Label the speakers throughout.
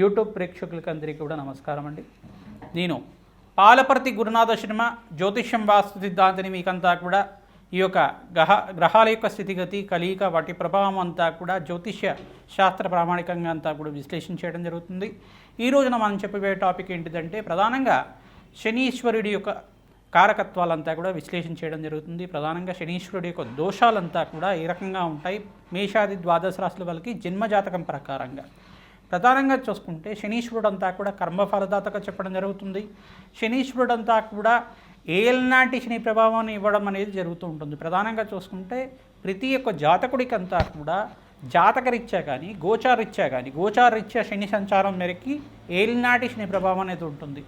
Speaker 1: YouTube ప్రేక్షకులకి అందరికీ కూడా నమస్కారం అండి. నేను పాలపర్తి గురునాథ శర్మ జ్యోతిష్యం వాస్తు సిద్ధాంతిని మీకంతా కూడా ఈ యొక్క గ్రహ గ్రహాల యొక్క స్థితిగతి కలియిక వాటి ప్రభావం అంతా కూడా జ్యోతిష్య శాస్త్ర ప్రామాణికంగా అంతా కూడా విశ్లేషణ చేయడం జరుగుతుంది. ఈ రోజున మనం చెప్పబోయే టాపిక్ ఏంటిదంటే ప్రధానంగా శనీశ్వరుడి యొక్క కారకత్వాలంతా కూడా విశ్లేషణ చేయడం జరుగుతుంది. ప్రధానంగా శనీశ్వరుడి యొక్క దోషాలంతా కూడా ఏ రకంగా ఉంటాయి? మేషాది ద్వాదశ రాశుల వాళ్ళకి జన్మజాతకం ప్రకారంగా. ప్రధానంగా చూసుకుంటే శనీశ్వరుడు అంతా కూడా కర్మఫలదాతగా చెప్పడం జరుగుతుంది. శనీశ్వరుడు అంతా కూడా ఏలనాటి శని ప్రభావాన్ని ఇవ్వడం అనేది జరుగుతూ ఉంటుంది. ప్రధానంగా చూసుకుంటే ప్రతి ఒక్క జాతకుడికి అంతా కూడా జాతకరీత్యా కానీ గోచారీత్యా కానీ గోచారీత్యా శని సంచారం మేరకి ఏలినాటి శని ప్రభావం అనేది ఉంటుంది.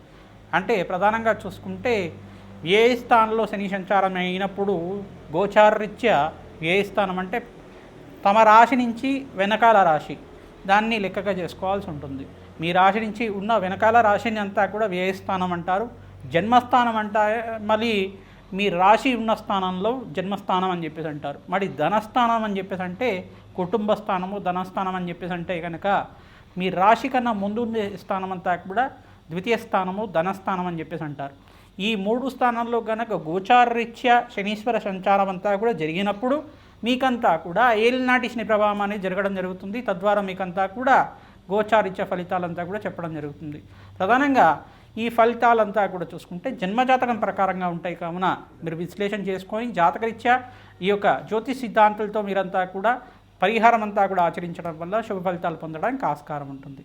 Speaker 1: అంటే ప్రధానంగా చూసుకుంటే ఏ స్థానంలో శని సంచారం అయినప్పుడు గోచారీత్యా ఏ స్థానం అంటే తమ రాశి నుంచి వెనకాల రాశి దాన్ని లెక్కగా చేసుకోవాల్సి ఉంటుంది. మీ రాశి నుంచి ఉన్న వెనకాల రాశిని అంతా కూడా వ్యయస్థానం అంటారు. జన్మస్థానం అంట మళ్ళీ మీ రాశి ఉన్న స్థానంలో జన్మస్థానం అని చెప్పేసి అంటారు. మరి ధనస్థానం అని చెప్పేసి అంటే కుటుంబ స్థానము ధనస్థానం అని చెప్పేసి అంటే కనుక మీ రాశి కన్నా ముందు ఉండే స్థానం అంతా కూడా ద్వితీయ స్థానము ధనస్థానం అని చెప్పేసి అంటారు. ఈ మూడు స్థానాల్లో కనుక గోచారరీత్యా శనీశ్వర సంచారం అంతా కూడా జరిగినప్పుడు మీకంతా కూడా ఏలినాటి శని ప్రభావం అనేది జరగడం జరుగుతుంది. తద్వారా మీకంతా కూడా గోచారిత్య ఫలితాలంతా కూడా చెప్పడం జరుగుతుంది. ప్రధానంగా ఈ ఫలితాలంతా కూడా చూసుకుంటే జన్మజాతకం ప్రకారంగా ఉంటాయి కావున మీరు విశ్లేషణ చేసుకొని జాతకరీత్యా ఈ యొక్క జ్యోతిష్ సిద్ధాంతాలతో మీరంతా కూడా పరిహారం అంతా కూడా ఆచరించడం వల్ల శుభ ఫలితాలు పొందడానికి ఆస్కారం ఉంటుంది.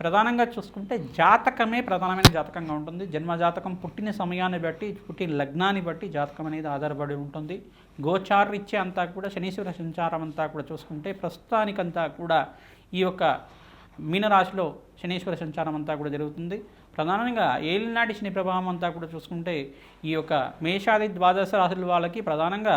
Speaker 1: ప్రధానంగా చూసుకుంటే జాతకమే ప్రధానమైన జాతకంగా ఉంటుంది. జన్మ జాతకం పుట్టిన సమయాన్ని బట్టి పుట్టిన లగ్నాన్ని బట్టి జాతకం అనేది ఆధారపడి ఉంటుంది. గోచారిచ్చే అంతా కూడా శనీశ్వర సంచారం అంతా కూడా చూసుకుంటే ప్రస్తుతానికంతా కూడా ఈ యొక్క మీనరాశిలో శనీశ్వర సంచారం అంతా కూడా జరుగుతుంది. ప్రధానంగా ఏలినాటి శని ప్రభావం అంతా కూడా చూసుకుంటే ఈ యొక్క మేషాది ద్వాదశ రాశుల వాళ్ళకి ప్రధానంగా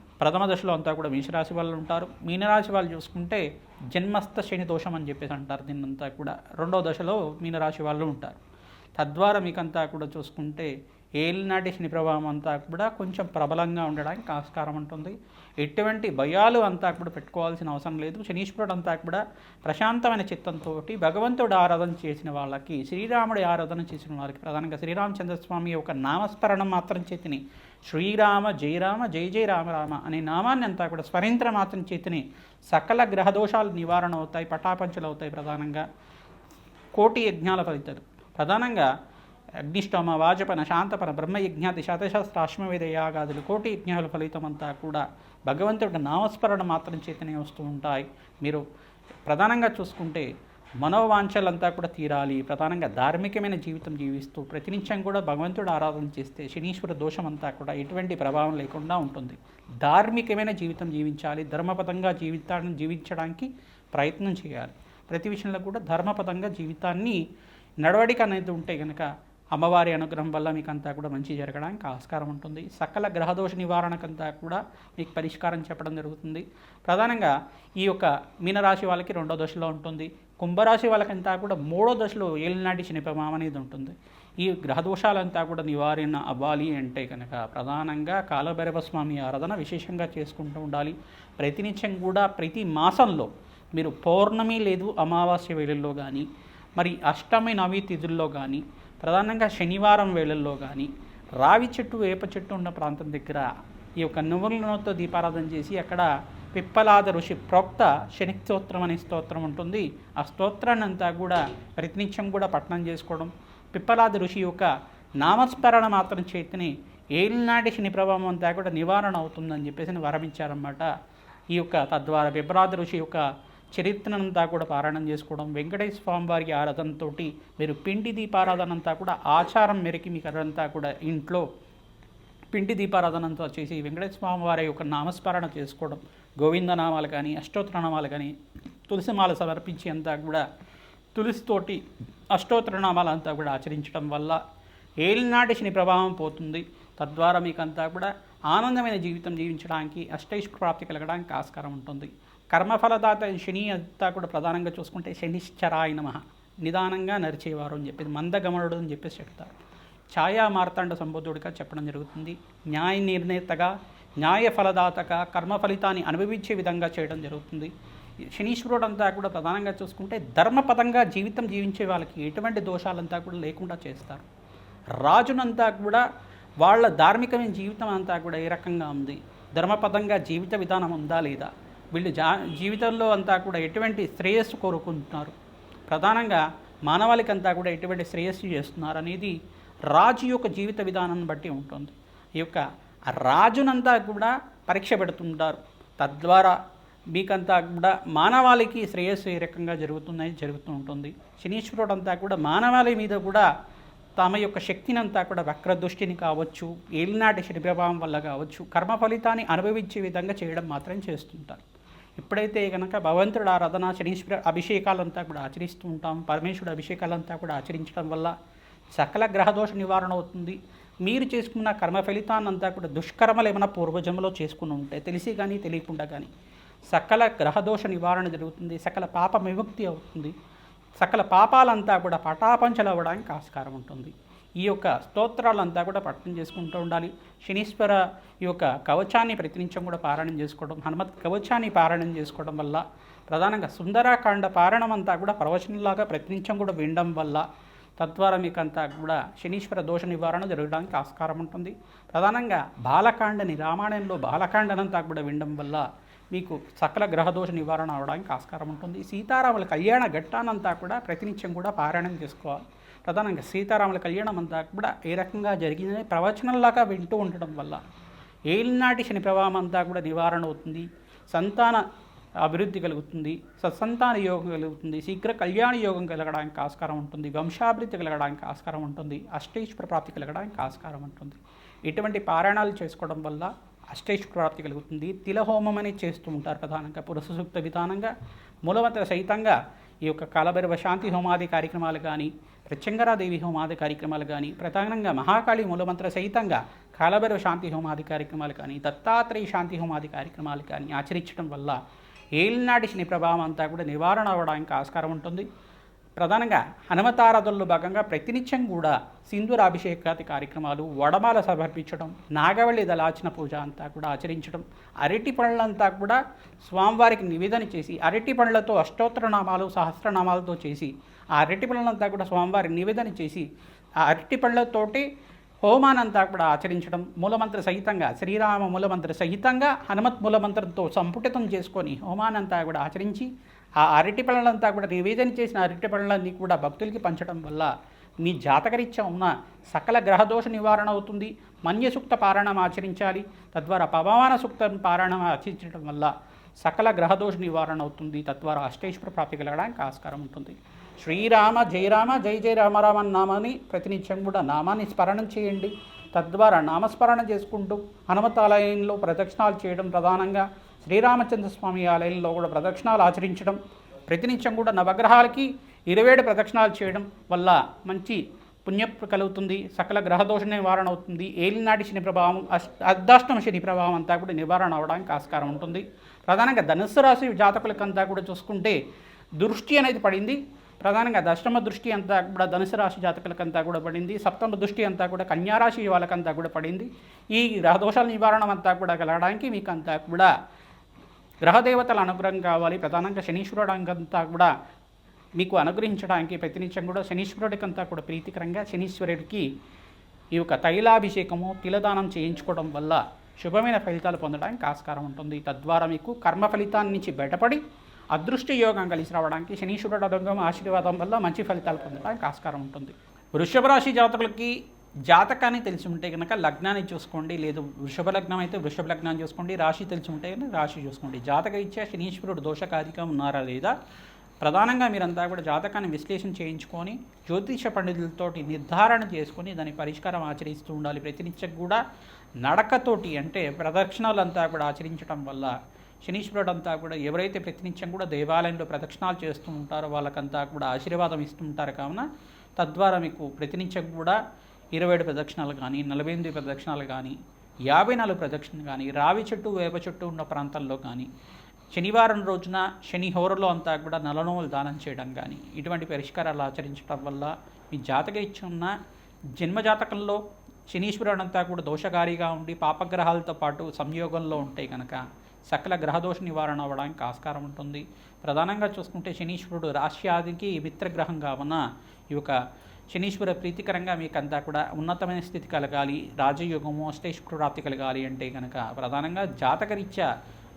Speaker 1: ప్రథమ దశలో అంతా కూడా మేషరాశి వాళ్ళు ఉంటారు. మీనరాశి వాళ్ళు చూసుకుంటే జన్మస్థ శని దోషం అని చెప్పేసి అంటారు. దీన్నంతా కూడా రెండో దశలో మీనరాశి వాళ్ళు ఉంటారు. తద్వారా మీకంతా కూడా చూసుకుంటే ఏలినాటి శని ప్రభావం అంతా కూడా కొంచెం ప్రబలంగా ఉండడానికి ఆస్కారం ఉంటుంది. ఎటువంటి భయాలు అంతా కూడా పెట్టుకోవాల్సిన అవసరం లేదు. శనీశ్వరుడు అంతా కూడా ప్రశాంతమైన చిత్తంతో భగవంతుడు ఆరాధన చేసిన వాళ్ళకి శ్రీరాముడి ఆరాధన చేసిన వారికి ప్రధానంగా శ్రీరామచంద్రస్వామి యొక్క నామస్మరణం మాత్రం చేతిని శ్రీరామ జయరామ జయ జయ రామ రామ అనే నామాన్ని అంతా కూడా స్వరింత్ర మాత్రం చేతిని సకల గ్రహదోషాలు నివారణ అవుతాయి పటాపంచలు అవుతాయి ప్రధానంగా. కోటి యజ్ఞాల ఫలితాలు. ప్రధానంగా అగ్నిష్టోమ వాజపన శాంతపన బ్రహ్మయజ్ఞాతి శతశాస్త్ర అశ్వవేద యాగాదులు కోటి యజ్ఞాల ఫలితం అంతా కూడా భగవంతుడి నామస్మరణ మాత్రం చేతనే వస్తూ ఉంటాయి. మీరు ప్రధానంగా చూసుకుంటే మనోవాంఛలంతా కూడా తీరాలి. ప్రధానంగా ధార్మికమైన జీవితం జీవిస్తూ ప్రతినిత్యం కూడా భగవంతుడు ఆరాధన చేస్తే శనీశ్వర దోషం అంతా కూడా ఎటువంటి ప్రభావం లేకుండా ఉంటుంది. ధార్మికమైన జీవితం జీవించాలి. ధర్మపదంగా జీవితాన్ని జీవించడానికి ప్రయత్నం చేయాలి. ప్రతి విషయంలో కూడా ధర్మపదంగా జీవితాన్ని నడవడిక అనేది ఉంటే కనుక అమ్మవారి అనుగ్రహం వల్ల మీకు అంతా కూడా మంచి జరగడానికి ఆస్కారం ఉంటుంది. సకల గ్రహదోష నివారణకంతా కూడా మీకు పరిష్కారం చెప్పడం జరుగుతుంది. ప్రధానంగా ఈ యొక్క మీనరాశి వాళ్ళకి రెండో దశలో ఉంటుంది. కుంభరాశి వాళ్ళకంతా కూడా మూడో దశలో ఏలినాటి శని అనేది ఉంటుంది. ఈ గ్రహదోషాలంతా కూడా నివారణ అవ్వాలి అంటే కనుక ప్రధానంగా కాలభైరవ స్వామి ఆరాధన విశేషంగా చేసుకుంటూ ఉండాలి. ప్రతినిత్యం కూడా ప్రతి మాసంలో మీరు పౌర్ణమి లేదు అమావాస్య వేళల్లో కానీ మరి అష్టమి నవి తిథుల్లో కానీ ప్రధానంగా శనివారం వేళల్లో కానీ రావి చెట్టు వేప చెట్టు ఉన్న ప్రాంతం దగ్గర ఈ యొక్క నువ్వుల నూనెతో దీపారాధన చేసి అక్కడ పిప్పలాద ఋషి ప్రోక్త శని స్తోత్రం అనే స్తోత్రం ఉంటుంది. ఆ స్తోత్రాన్ని అంతా కూడా ప్రతినిత్యం కూడా పఠనం చేసుకోవడం. పిప్పలాద ఋషి యొక్క నామస్మరణ మాత్రం చేతిని ఏలినాటి శని ప్రభావం అంతా కూడా నివారణ అవుతుందని చెప్పేసి వరమించారన్నమాట. ఈ యొక్క తద్వారా పిప్పలాద ఋషి యొక్క చరిత్రనంతా కూడా పారాయణం చేసుకోవడం. వెంకటేశ్వర స్వామి వారికి ఆరాధనతోటి మీరు పిండి దీపారాధన అంతా కూడా ఆచారం మేరకి మీకు అదంతా కూడా ఇంట్లో పిండి దీపారాధనంతో చేసి వెంకటేశ్వర స్వామి వారి యొక్క నామస్మరణ చేసుకోవడం గోవిందనామాలు కానీ అష్టోత్తర నామాలు కానీ తులసిమాల సమర్పించి అంతా కూడా తులసితోటి అష్టోత్తర నామాలంతా కూడా ఆచరించడం వల్ల ఏలినాటి శని ప్రభావం పోతుంది. తద్వారా మీకు అంతా కూడా ఆనందమైన జీవితం జీవించడానికి అష్టైష్ ప్రాప్తి కలగడానికి ఆస్కారం ఉంటుంది. కర్మఫలదాత శని అంతా కూడా ప్రధానంగా చూసుకుంటే శనిశ్చరాయ నమ. నిదానంగా నరిచేవారు అని చెప్పేది మందగమనుడు అని చెప్పేసి చెప్తారు. ఛాయా మార్తాండ సంబోధుడిగా చెప్పడం జరుగుతుంది. న్యాయ నిర్ణేతగా న్యాయ ఫలదాతగా కర్మ ఫలితాన్ని అనుభవించే విధంగా చేయడం జరుగుతుంది. శనీశ్వరుడు అంతా కూడా ప్రధానంగా చూసుకుంటే ధర్మపదంగా జీవితం జీవించే వాళ్ళకి ఎటువంటి దోషాలంతా కూడా లేకుండా చేస్తారు. రాజునంతా కూడా వాళ్ళ ధార్మికమైన జీవితం అంతా కూడా ఏ రకంగా ఉంది? ధర్మపదంగా జీవిత విధానం ఉందా లేదా? వీళ్ళు జా జీవితంలో అంతా కూడా ఎటువంటి శ్రేయస్సు కోరుకుంటున్నారు? ప్రధానంగా మానవాళికంతా కూడా ఎటువంటి శ్రేయస్సు చేస్తున్నారు అనేది రాజు యొక్క జీవిత విధానాన్ని బట్టి ఉంటుంది. ఈ యొక్క రాజునంతా కూడా పరీక్ష పెడుతుంటారు. తద్వారా మీకంతా కూడా మానవాళికి శ్రేయస్సు ఏ రకంగా జరుగుతుందని జరుగుతూ ఉంటుంది. శనీశ్వరుడు అంతా కూడా మానవాళి మీద కూడా తమ యొక్క శక్తిని అంతా కూడా వక్రదృష్టిని కావచ్చు ఏలినాటి శని ప్రభావం వల్ల కావచ్చు కర్మ ఫలితాన్ని అనుభవించే విధంగా చేయడం మాత్రం చేస్తుంటారు. ఎప్పుడైతే కనుక భగవంతుడు ఆరాధన శనీశ్వర అభిషేకాలంతా కూడా ఆచరిస్తూ ఉంటాం పరమేశ్వరుడు అభిషేకాలంతా కూడా ఆచరించడం వల్ల సకల గ్రహదోష నివారణ అవుతుంది. మీరు చేసుకున్న కర్మ ఫలితాన్నంతా కూడా దుష్కర్మలు ఏమైనా పూర్వజంలో చేసుకుని ఉంటాయి తెలిసి కానీ తెలియకుండా కానీ సకల గ్రహదోష నివారణ జరుగుతుంది సకల పాప విముక్తి అవుతుంది సకల పాపాలంతా కూడా పటాపంచలు అవ్వడానికి ఆస్కారం ఉంటుంది. ఈ యొక్క స్తోత్రాలంతా కూడా పఠనం చేసుకుంటూ ఉండాలి. శనీశ్వర ఈ యొక్క కవచాన్ని ప్రతినిత్యం కూడా పారాయణం చేసుకోవడం హనుమత్ కవచాన్ని పారాయణం చేసుకోవడం వల్ల ప్రధానంగా సుందరాకాండ పారాయణం అంతా కూడా ప్రవచనంలాగా ప్రతినిత్యం కూడా వినడం వల్ల తద్వారా మీకు అంతా కూడా శనీశ్వర దోష నివారణ జరగడానికి ఆస్కారం ఉంటుంది. ప్రధానంగా బాలకాండని రామాయణంలో బాలకాండనంతా కూడా వినడం వల్ల మీకు సకల గ్రహదోష నివారణ అవడానికి ఆస్కారం ఉంటుంది. సీతారాముల కళ్యాణ ఘట్టానంతా కూడా ప్రతినిత్యం కూడా పారాయణం చేసుకోవాలి. ప్రధానంగా సీతారాముల కళ్యాణం అంతా కూడా ఏ రకంగా జరిగిందని ప్రవచనంలాగా వింటూ ఉండడం వల్ల ఏలినాటి శని ప్రభావం అంతా కూడా నివారణ అవుతుంది. సంతాన అభివృద్ధి కలుగుతుంది సత్సంతాన యోగం కలుగుతుంది శీఘ్ర కళ్యాణ యోగం కలగడానికి ఆస్కారం ఉంటుంది వంశాభివృద్ధి కలగడానికి ఆస్కారం ఉంటుంది అష్టైశ్వర ప్రాప్తి కలగడానికి ఆస్కారం ఉంటుంది. ఇటువంటి పారాయణాలు చేసుకోవడం వల్ల అష్టైశ్వర ప్రాప్తి కలుగుతుంది. తిలహోమం అనేది చేస్తూ ఉంటారు ప్రధానంగా పురుష సూక్త విధానంగా మూలవంత సహితంగా ఈ యొక్క కాలభైరవ శాంతి హోమాది కార్యక్రమాలు కానీ ప్రత్యంగరాదేవి హోమాది కార్యక్రమాలు కానీ ప్రధానంగా మహాకాళి మూలమంత్ర సహితంగా కాలభైరవ శాంతి హోమాది కార్యక్రమాలు కానీ దత్తాత్రేయ శాంతి హోమాది కార్యక్రమాలు కానీ ఆచరించడం వల్ల ఏలినాటి శని ప్రభావం అంతా కూడా నివారణ అవ్వడానికి ఆస్కారం ఉంటుంది. ప్రధానంగా హనుమతారాధనలో భాగంగా ప్రతినిత్యం కూడా సింధూరాభిషేకాది కార్యక్రమాలు వడమాల సమర్పించడం నాగవల్లి దళాచన పూజ అంతా కూడా ఆచరించడం అరటి పండ్లంతా కూడా స్వామివారికి నివేదన చేసి అరటి పండ్లతో అష్టోత్తరనామాలు సహస్రనామాలతో చేసి ఆ అరటి పనులంతా కూడా స్వామివారికి నివేదన చేసి ఆ అరటి పళ్ళతోటి హోమానంతా కూడా ఆచరించడం మూలమంత్ర సహితంగా శ్రీరామ మూలమంత్ర సహితంగా హనుమత్ మూలమంత్రంతో సంపుటితం చేసుకొని హోమానంతా కూడా ఆచరించి ఆ అరటి పళ్ళంతా కూడా నివేదన చేసిన అరటి పళ్ళన్నీ కూడా భక్తులకి పంచడం వల్ల మీ జాతకరీత్యా ఉన్న సకల గ్రహదోష నివారణ అవుతుంది. మన్యసూక్త పారాయణం ఆచరించాలి. తద్వారా పవమాన సూక్త పారాయణం ఆచరించడం వల్ల సకల గ్రహదోష నివారణ అవుతుంది. తద్వారా అష్టేశ్వర ప్రాప్తి కలగడానికి ఆస్కారం ఉంటుంది. శ్రీరామ జయరామ జై జయ రామరామ నామాన్ని ప్రతినిత్యం కూడా నామాన్ని స్మరణం చేయండి. తద్వారా నామస్మరణ చేసుకుంటూ హనుమతాలయంలో ప్రదక్షిణాలు చేయడం ప్రధానంగా శ్రీరామచంద్ర స్వామి ఆలయంలో కూడా ప్రదక్షిణాలు ఆచరించడం ప్రతినిత్యం కూడా నవగ్రహాలకి ఇరవేడు ప్రదక్షిణాలు చేయడం వల్ల మంచి పుణ్య కలుగుతుంది సకల గ్రహదోష నివారణ అవుతుంది. ఏలినాటి శని ప్రభావం అష్ అర్ధాష్టమ శని ప్రభావం అంతా కూడా నివారణ అవడానికి ఆస్కారం ఉంటుంది. ప్రధానంగా ధనుస్సు రాశి జాతకులకంతా కూడా చూసుకుంటే దృష్టి అనేది పడింది. ప్రధానంగా దశమ దృష్టి అంతా కూడా ధనుసు రాశి జాతకులకంతా కూడా పడింది. సప్తమ దృష్టి అంతా కూడా కన్యారాశి వాళ్ళకంతా కూడా పడింది. ఈ గ్రహదోషాల నివారణ అంతా కూడా కలగడానికి మీకు అంతా కూడా గ్రహదేవతల అనుగ్రహం కావాలి. ప్రధానంగా శనీశ్వరుడు అంతా కూడా మీకు అనుగ్రహించడానికి ప్రతినిత్యం కూడా శనీశ్వరుడికంతా కూడా ప్రీతికరంగా శనీశ్వరుడికి ఈ యొక్క తైలాభిషేకము తిలదానం చేయించుకోవడం వల్ల శుభమైన ఫలితాలు పొందడానికి ఆస్కారం ఉంటుంది. తద్వారా మీకు కర్మ ఫలితాన్ని నుంచి బయటపడి అదృష్ట యోగం కలిసి రావడానికి శనీశ్వరుడు అనుగ్రహం ఆశీర్వాదం వల్ల మంచి ఫలితాలు పొందడానికి ఆస్కారం ఉంటుంది. వృషభ రాశి జాతకులకి జాతకాన్ని తెలిసి ఉంటే కనుక లగ్నాన్ని చూసుకోండి. లేదు వృషభ లగ్నం అయితే వృషభ లగ్నాన్ని చూసుకోండి. రాశి తెలిసి ఉంటే కనుక రాశి చూసుకోండి. జాతక ఇచ్చే శనీశ్వరుడు దోషకారిగా ఉన్నారా లేదా? ప్రధానంగా మీరంతా కూడా జాతకాన్ని విశ్లేషణ చేయించుకొని జ్యోతిష పండితులతోటి నిర్ధారణ చేసుకొని దాని పరిష్కారం ఆచరిస్తూ ఉండాలి. ప్రతినిత్యం కూడా నడకతోటి అంటే ప్రదక్షిణాలంతా కూడా ఆచరించడం వల్ల శనీశ్వరుడు అంతా కూడా ఎవరైతే ప్రతినిత్యం కూడా దేవాలయంలో ప్రదక్షిణాలు చేస్తూ ఉంటారో వాళ్ళకంతా కూడా ఆశీర్వాదం ఇస్తుంటారు కావున తద్వారా మీకు ప్రతినిత్యం కూడా ఇరవై ఏడు ప్రదక్షిణాలు కానీ నలభై ఎనిమిది ప్రదక్షిణాలు కానీ యాభై నాలుగు ప్రదక్షిణలు కానీ రావి చెట్టు వేప చెట్టు ఉన్న ప్రాంతాల్లో కానీ శనివారం రోజున శని హోరలో అంతా కూడా నలనోములు దానం చేయడం కానీ ఇటువంటి పరిష్కారాలు ఆచరించడం వల్ల మీ జాతక ఇచ్చి ఉన్న జన్మజాతకంలో శనీశ్వరుడు అంతా కూడా దోషకారిగా ఉండి పాపగ్రహాలతో పాటు సంయోగంలో ఉంటే కనుక సకల గ్రహదోష నివారణ అవ్వడానికి ఆస్కారం ఉంటుంది. ప్రధానంగా చూసుకుంటే శనీశ్వరుడు రాశ్యాదికి మిత్రగ్రహం కావున ఈ యొక్క శనీశ్వర ప్రీతికరంగా మీకు అంతా కూడా ఉన్నతమైన స్థితి కలగాలి. రాజయోగము అష్టేశ్వర ప్రాప్తి కలగాలి అంటే కనుక ప్రధానంగా జాతకరీత్యా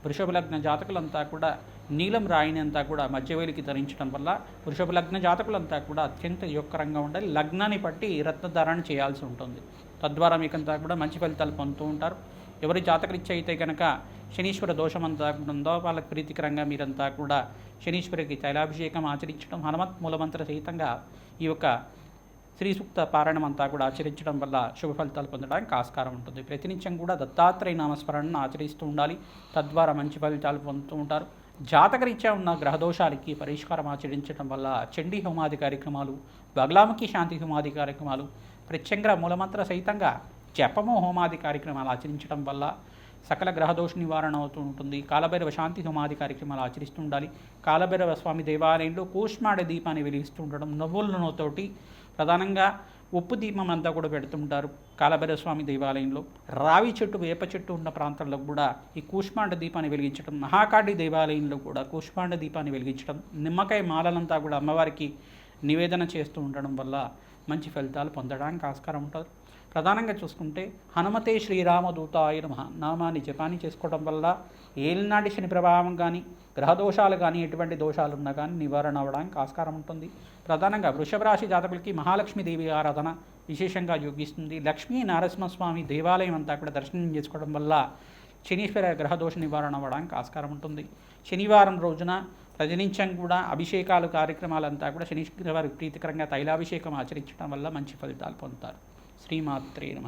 Speaker 1: వృషభ లగ్న జాతకులంతా కూడా నీలం రాయిని అంతా కూడా మధ్యవేలికి ధరించడం వల్ల వృషభ లగ్న జాతకులంతా కూడా అత్యంత యోగకరంగా ఉండాలి. లగ్నాన్ని బట్టి రత్నధారణ చేయాల్సి ఉంటుంది. తద్వారా మీకంతా కూడా మంచి ఫలితాలు పొందుతూ ఉంటారు. ఎవరి జాతకరీత్యా అయితే కనుక శనీశ్వర దోషం అంతా కూడా ఉందో వాళ్ళకి ప్రీతికరంగా మీరంతా కూడా శనీశ్వరికి తైలాభిషేకం ఆచరించడం హనుమత్ మూలమంత్ర సహితంగా ఈ యొక్క శ్రీ సూక్త పారాయణం అంతా కూడా ఆచరించడం వల్ల శుభ ఫలితాలు పొందడానికి ఆస్కారం ఉంటుంది. ప్రతినిత్యం కూడా దత్తాత్రేయ నామస్మరణను ఆచరిస్తూ ఉండాలి. తద్వారా మంచి ఫలితాలు పొందుతూ ఉంటారు. జాతకరీత్యా ఉన్న గ్రహదోషాలకి పరిష్కారం ఆచరించడం వల్ల చండీ హోమాది కార్యక్రమాలు బగ్లాముఖి శాంతి హోమాది కార్యక్రమాలు ప్రత్యంగ్ర మూలమంత్ర సహితంగా జపము హోమాది కార్యక్రమాలు ఆచరించడం వల్ల సకల గ్రహదోష నివారణ అవుతూ ఉంటుంది. కాలభైరవ శాంతి హోమాది కార్యక్రమాలు ఆచరిస్తూ ఉండాలి. కాలభైరవ స్వామి దేవాలయంలో కూష్మాడ దీపాన్ని వెలిగిస్తూ ఉండడం నువ్వుల నూనెతోటి ప్రధానంగా ఉప్పు దీపం అంతా కూడా పెడుతుంటారు కాలభైరవ స్వామి దేవాలయంలో. రావి చెట్టు వేప చెట్టు ఉన్న ప్రాంతాల్లో కూడా ఈ కూష్మాండ దీపాన్ని వెలిగించడం మహాకాళి దేవాలయంలో కూడా కూష్మాండ దీపాన్ని వెలిగించడం నిమ్మకాయ మాలలంతా కూడా అమ్మవారికి నివేదన చేస్తూ ఉండడం వల్ల మంచి ఫలితాలు పొందడానికి ఆస్కారం ఉంటుంది. ప్రధానంగా చూసుకుంటే హనుమతే శ్రీరామదూతాయ నమ. నామాన్ని జపాన్ని చేసుకోవడం వల్ల ఏలినాటి శని ప్రభావం కానీ గ్రహదోషాలు కానీ ఎటువంటి దోషాలు ఉన్నా కానీ నివారణ అవడానికి ఆస్కారం ఉంటుంది. ప్రధానంగా వృషభ రాశి జాతకులకి మహాలక్ష్మీదేవి ఆరాధన విశేషంగా యోగిస్తుంది. లక్ష్మీ నరసింహస్వామి దేవాలయం అంతా కూడా దర్శనం చేసుకోవడం వల్ల శనీశ్వర గ్రహదోష నివారణ అవ్వడానికి ఆస్కారం ఉంటుంది. శనివారం రోజున ప్రజనించం కూడా అభిషేకాలు కార్యక్రమాలంతా కూడా శనీశ్వర వారికి ప్రీతికరంగా తైలాభిషేకం ఆచరించడం వల్ల మంచి ఫలితాలు పొందుతారు. శ్రీమాత్రే నమ.